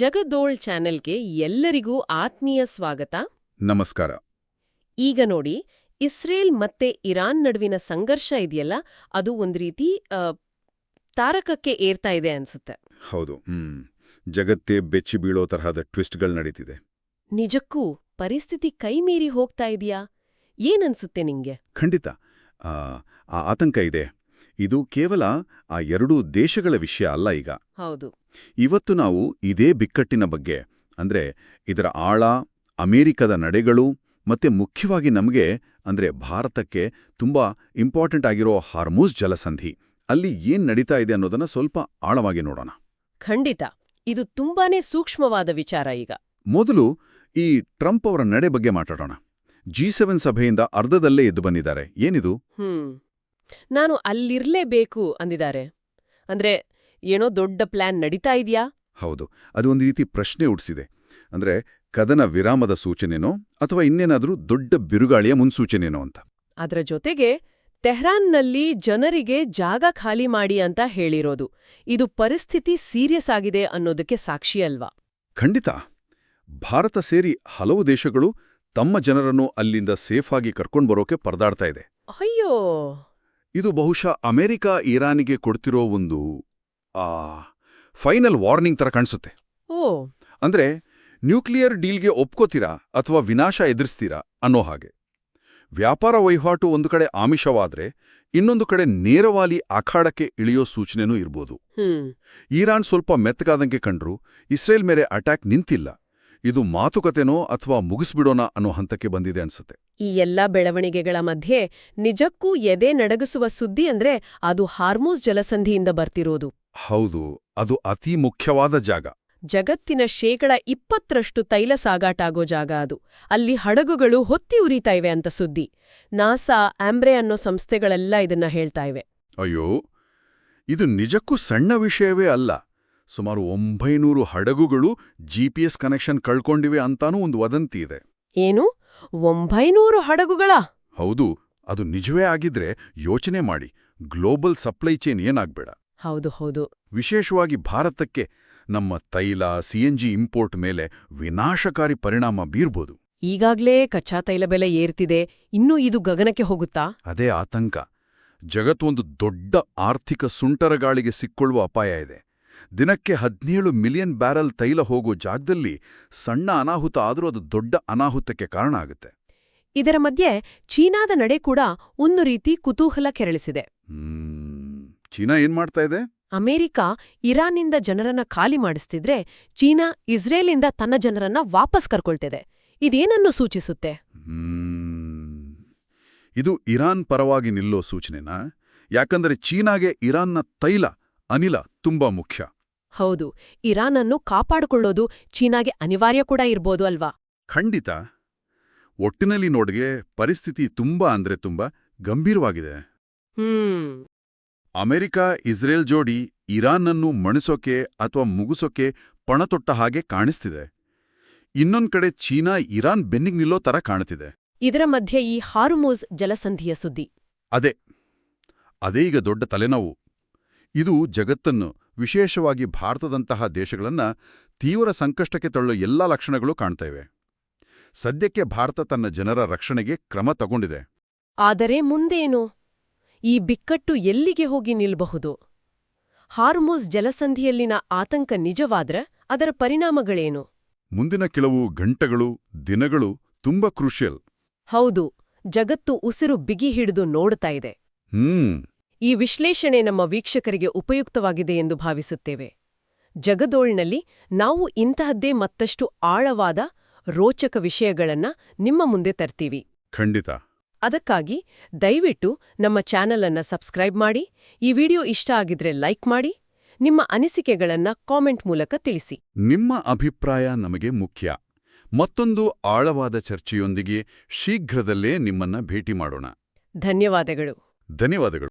ಜಗದೋಳ್ ಚಾನೆಲ್ಗೆ ಎಲ್ಲರಿಗೂ ಆತ್ಮೀಯ ಸ್ವಾಗತ. ನಮಸ್ಕಾರ. ಈಗ ನೋಡಿ ಇಸ್ರೇಲ್ ಮತ್ತೆ ಇರಾನ್ ನಡುವಿನ ಸಂಘರ್ಷ ಇದೆಯಲ್ಲ ಅದು ಒಂದು ರೀತಿ ತಾರಕಕ್ಕೆ ಏರ್ತಾ ಇದೆ ಅನ್ಸುತ್ತೆ. ಹೌದು ಜಗತ್ತೇ ಬೆಚ್ಚಿ ಬೀಳೋ ತರಹದ ಟ್ವಿಸ್ಟ್ಗಳು ನಡೀತಿದೆ. ನಿಜಕ್ಕೂ ಪರಿಸ್ಥಿತಿ ಕೈಮೀರಿ ಹೋಗ್ತಾ ಇದೆಯಾ? ಏನನ್ಸುತ್ತೆ ನಿಂಗೆ? ಖಂಡಿತ. ಆ ಆತಂಕ ಇದೆ. ಇದು ಕೇವಲ ಆ ಎರಡೂ ದೇಶಗಳ ವಿಷಯ ಅಲ್ಲ ಈಗ. ಹೌದು. ಇವತ್ತು ನಾವು ಇದೇ ಬಿಕ್ಕಟ್ಟಿನ ಬಗ್ಗೆ ಅಂದ್ರೆ ಇದರ ಆಳ ಅಮೆರಿಕದ ನಡೆಗಳು ಮತ್ತೆ ಮುಖ್ಯವಾಗಿ ನಮಗೆ ಅಂದ್ರೆ ಭಾರತಕ್ಕೆ ತುಂಬಾ ಇಂಪಾರ್ಟೆಂಟ್ ಆಗಿರೋ ಹಾರ್ಮೂಸ್ ಜಲಸಂಧಿ ಅಲ್ಲಿ ಏನ್ ನಡೀತಾ ಇದೆ ಅನ್ನೋದನ್ನ ಸ್ವಲ್ಪ ಆಳವಾಗಿ ನೋಡೋಣ. ಖಂಡಿತ. ಇದು ತುಂಬಾನೇ ಸೂಕ್ಷ್ಮವಾದ ವಿಚಾರ ಈಗ. ಮೊದಲು ಈ ಟ್ರಂಪ್ ಅವರ ನಡೆ ಬಗ್ಗೆ ಮಾತಾಡೋಣ. ಜಿ ಸೆವೆನ್ ಸಭೆಯಿಂದ ಅರ್ಧದಲ್ಲೇ ಎದ್ದು ಬಂದಿದ್ದಾರೆ. ಏನಿದು? ಹ್ಮ್. ನಾನು ಅಲ್ಲಿರ್ಲೇಬೇಕು ಅಂದಿದ್ದಾರೆ. ಅಂದ್ರೆ ಏನೋ ದೊಡ್ಡ ಪ್ಲಾನ್ ನಡೀತಾ ಇದೆಯಾ? ಹೌದು ಅದು ಒಂದು ರೀತಿ ಪ್ರಶ್ನೆ ಉಡ್ಸಿದೆ. ಅಂದ್ರೆ ಕದನ ವಿರಾಮದ ಸೂಚನೆನೋ ಅಥವಾ ಇನ್ನೇನಾದರೂ ದೊಡ್ಡ ಬಿರುಗಾಳಿಯ ಮುನ್ಸೂಚನೆನೋ ಅಂತ? ಅದರ ಜೊತೆಗೆ ತೆಹ್ರಾನ್ನಲ್ಲಿ ಜನರಿಗೆ ಜಾಗ ಖಾಲಿ ಮಾಡಿ ಅಂತ ಹೇಳಿರೋದು. ಇದು ಪರಿಸ್ಥಿತಿ ಸೀರಿಯಸ್ ಆಗಿದೆ ಅನ್ನೋದಕ್ಕೆ ಸಾಕ್ಷಿ ಅಲ್ವಾ? ಖಂಡಿತ. ಭಾರತ ಸೇರಿ ಹಲವು ದೇಶಗಳು ತಮ್ಮ ಜನರನ್ನು ಅಲ್ಲಿಂದ ಸೇಫಾಗಿ ಕರ್ಕೊಂಡು ಬರೋಕೆ ಪರದಾಡ್ತಾ ಇದೆ. ಅಯ್ಯೋ! ಇದು ಬಹುಶಃ ಅಮೆರಿಕ ಇರಾನಿಗೆ ಕೊಡ್ತಿರೋ ಒಂದು ಆ ಫೈನಲ್ ವಾರ್ನಿಂಗ್ ತರ ಕಾಣಿಸುತ್ತೆ. ಓ. ಅಂದ್ರೆ ನ್ಯೂಕ್ಲಿಯರ್ ಡೀಲ್ಗೆ ಒಪ್ಕೋತೀರಾ ಅಥವಾ ವಿನಾಶ ಎದುರಿಸ್ತೀರಾ ಅನ್ನೋ ಹಾಗೆ. ವ್ಯಾಪಾರ ವಹಿವಾಟು ಒಂದು ಕಡೆ ಆಮಿಷವಾದ್ರೆ ಇನ್ನೊಂದು ಕಡೆ ನೇರವಾಗಿ ಅಖಾಡಕ್ಕೆ ಇಳಿಯೋ ಸೂಚನೆನೂ ಇರ್ಬೋದು. ಈರಾನ್ ಇರಾನ್ ಸ್ವಲ್ಪ ಮೆತ್ತಗಾದಂಗೆ ಕಂಡ್ರು ಇಸ್ರೇಲ್ ಮೇಲೆ ಅಟ್ಯಾಕ್ ನಿಂತಿಲ್ಲ. ಇದು ಮಾತುಕತೆನೋ ಅಥವಾ ಮುಗಿಸ್ಬಿಡೋಣ ಅನ್ನೋ ಹಂತಕ್ಕೆ ಬಂದಿದೆ ಅನ್ಸುತ್ತೆ. ಈ ಎಲ್ಲ ಬೆಳವಣಿಗೆಗಳ ಮಧ್ಯೆ ನಿಜಕ್ಕೂ ಎದೆ ನಡಗಿಸುವ ಸುದ್ದಿ ಅಂದ್ರೆ ಅದು ಹಾರ್ಮೋಸ್ ಜಲಸಂಧಿಯಿಂದ ಬರ್ತಿರೋದು. ಹೌದು ಅದು ಅತಿ ಮುಖ್ಯವಾದ ಜಾಗ. ಜಗತ್ತಿನ ಶೇಕಡ ಇಪ್ಪತ್ತರಷ್ಟು ತೈಲ ಸಾಗಾಟಾಗೋ ಜಾಗ ಅದು. ಅಲ್ಲಿ ಹಡಗುಗಳು ಹೊತ್ತಿ ಉರಿತಾ ಇವೆ ಅಂತ ಸುದ್ದಿ. ನಾಸಾ ಆಂಬ್ರೆ ಅನ್ನೋ ಸಂಸ್ಥೆಗಳೆಲ್ಲ ಇದನ್ನ ಹೇಳ್ತಾ ಇವೆ. ಅಯ್ಯೋ ಇದು ನಿಜಕ್ಕೂ ಸಣ್ಣ ವಿಷಯವೇ ಅಲ್ಲ. ಸುಮಾರು ಒಂಬೈನೂರು ಹಡಗುಗಳು ಜಿಪಿಎಸ್ ಕನೆಕ್ಷನ್ ಕಳ್ಕೊಂಡಿವೆ ಅಂತಾನೂ ಒಂದು ವದಂತಿ ಇದೆ. ಏನು? ಒಂಬೈನೂರು ಹಡಗುಗಳ? ಹೌದು ಅದು ನಿಜವೇ ಆಗಿದ್ರೆ ಯೋಚನೆ ಮಾಡಿ. ಗ್ಲೋಬಲ್ ಸಪ್ಲೈ ಚೈನ್ ಏನಾಗ್ಬೇಡ. ಹೌದು ಹೌದು. ವಿಶೇಷವಾಗಿ ಭಾರತಕ್ಕೆ ನಮ್ಮ ತೈಲ ಸಿಎನ್ಜಿ ಇಂಪೋರ್ಟ್ ಮೇಲೆ ವಿನಾಶಕಾರಿ ಪರಿಣಾಮ ಬೀರ್ಬೋದು. ಈಗಾಗ್ಲೇ ಕಚ್ಚಾ ತೈಲ ಬೆಲೆ ಏರ್ತಿದೆ. ಇನ್ನೂ ಇದು ಗಗನಕ್ಕೆ ಹೋಗುತ್ತಾ? ಅದೇ ಆತಂಕ. ಜಗತ್ತೊಂದು ದೊಡ್ಡ ಆರ್ಥಿಕ ಸುಂಟರಗಾಳಿಗೆ ಸಿಕ್ಕೊಳ್ಳುವ ಅಪಾಯ ಇದೆ. ದಿನಕ್ಕೆ ಹದಿನೇಳು ಮಿಲಿಯನ್ ಬ್ಯಾರಲ್ ತೈಲ ಹೋಗೋ ಜಾಗದಲ್ಲಿ ಸಣ್ಣ ಅನಾಹುತ ಆದರೂ ಅದು ದೊಡ್ಡ ಅನಾಹುತಕ್ಕೆ ಕಾರಣ ಆಗುತ್ತೆ. ಇದರ ಮಧ್ಯೆ ಚೀನಾದ ನಡೆ ಕೂಡ ಒಂದು ರೀತಿ ಕುತೂಹಲ ಕೆರಳಿಸಿದೆ. ಚೀನಾ ಏನ್ ಮಾಡ್ತಾ ಇದೆ? ಅಮೆರಿಕ ಇರಾನ್ನಿಂದ ಜನರನ್ನ ಖಾಲಿ ಮಾಡಿಸ್ತಿದ್ರೆ ಚೀನಾ ಇಸ್ರೇಲಿಂದ ತನ್ನ ಜನರನ್ನ ವಾಪಸ್ ಕರ್ಕೊಳ್ತಿದೆ. ಇದೇನನ್ನು ಸೂಚಿಸುತ್ತೆ? ಇದು ಇರಾನ್ ಪರವಾಗಿ ನಿಲ್ಲೋ ಸೂಚನೆನಾ? ಯಾಕಂದರೆ ಚೀನಾಗೆ ಇರಾನ್ನ ತೈಲ ಅನಿಲ ತುಂಬಾ ಮುಖ್ಯ. ಹೌದು ಇರಾನನ್ನು ಕಾಪಾಡಿಕೊಳ್ಳೋದು ಚೀನಾಗೆ ಅನಿವಾರ್ಯ ಕೂಡ ಇರ್ಬೋದು ಅಲ್ವಾ? ಖಂಡಿತ. ಒಟ್ಟಿನಲ್ಲಿ ನೋಡಿಗೆ ಪರಿಸ್ಥಿತಿ ತುಂಬಾ ಅಂದ್ರೆ ತುಂಬಾ ಗಂಭೀರವಾಗಿದೆ. ಹ್ಮ್. ಅಮೆರಿಕ ಇಸ್ರೇಲ್ ಜೋಡಿ ಇರಾನ್ನನ್ನು ಮಣಿಸೋಕೆ ಅಥವಾ ಮುಗಿಸೋಕೆ ಪಣತೊಟ್ಟ ಹಾಗೆ ಕಾಣಿಸ್ತಿದೆ. ಇನ್ನೊಂದ್ ಕಡೆ ಚೀನಾ ಇರಾನ್ ಬೆನ್ನಿಗ್ ನಿಲ್ಲೋ ತರ ಕಾಣುತ್ತಿದೆ ಇದರ ಮಧ್ಯೆ ಈ ಹಾರುಮೋಸ್ ಜಲಸಂಧಿಯ ಸುದ್ದಿ. ಅದೇ. ಅದೇ ಈಗ ದೊಡ್ಡ ತಲೆನೋವು. ಇದು ಜಗತ್ತನ್ನು ವಿಶೇಷವಾಗಿ ಭಾರತದಂತಹ ದೇಶಗಳನ್ನು ತೀವ್ರ ಸಂಕಷ್ಟಕ್ಕೆ ತಳ್ಳೋ ಎಲ್ಲಾ ಲಕ್ಷಣಗಳು ಕಾಣ್ತವೆ ಸದ್ಯಕ್ಕೆ ಭಾರತ ತನ್ನ ಜನರ ರಕ್ಷಣೆಗೆ ಕ್ರಮ ತಗೊಂಡಿದೆ. ಆದರೆ ಮುಂದೇನು? ಈ ಬಿಕ್ಕಟ್ಟು ಎಲ್ಲಿಗೆ ಹೋಗಿ ನಿಲ್ಬಹುದು? ಹಾರ್ಮೋಸ್ ಜಲಸಂಧಿಯಲ್ಲಿನ ಆತಂಕ ನಿಜವಾದ್ರೆ ಅದರ ಪರಿಣಾಮಗಳೇನು? ಮುಂದಿನ ಕೆಲವು ಗಂಟೆಗಳು ದಿನಗಳು ತುಂಬಾ ಕ್ರೂಷಿಯಲ್. ಹೌದು ಜಗತ್ತು ಉಸಿರು ಬಿಗಿ ಹಿಡಿದು ನೋಡ್ತಾ ಇದೆ. ಹ್ಮ್. ಈ ವಿಶ್ಲೇಷಣೆ ನಮ್ಮ ವೀಕ್ಷಕರಿಗೆ ಉಪಯುಕ್ತವಾಗಿದೆ ಎಂದು ಭಾವಿಸುತ್ತೇವೆ. ಜಗದೋಳ್ನಲ್ಲಿ ನಾವು ಇಂತಹದ್ದೇ ಮತ್ತಷ್ಟು ಆಳವಾದ ರೋಚಕ ವಿಷಯಗಳನ್ನ ನಿಮ್ಮ ಮುಂದೆ ತರ್ತೀವಿ. ಖಂಡಿತ. ಅದಕ್ಕಾಗಿ ದಯವಿಟ್ಟು ನಮ್ಮ ಚಾನೆಲ್ ಅನ್ನ ಸಬ್ಸ್ಕ್ರೈಬ್ ಮಾಡಿ ಈ ವಿಡಿಯೋ ಇಷ್ಟ ಆಗಿದ್ರೆ ಲೈಕ್ ಮಾಡಿ ನಿಮ್ಮ ಅನಿಸಿಕೆಗಳನ್ನ ಕಾಮೆಂಟ್ ಮೂಲಕ ತಿಳಿಸಿ. ನಿಮ್ಮ ಅಭಿಪ್ರಾಯ ನಮಗೆ ಮುಖ್ಯ. ಮತ್ತೊಂದು ಆಳವಾದ ಚರ್ಚೆಯೊಂದಿಗೆ ಶೀಘ್ರದಲ್ಲೇ ನಿಮ್ಮನ್ನ ಭೇಟಿ ಮಾಡೋಣ. ಧನ್ಯವಾದಗಳು. ಧನ್ಯವಾದಗಳು.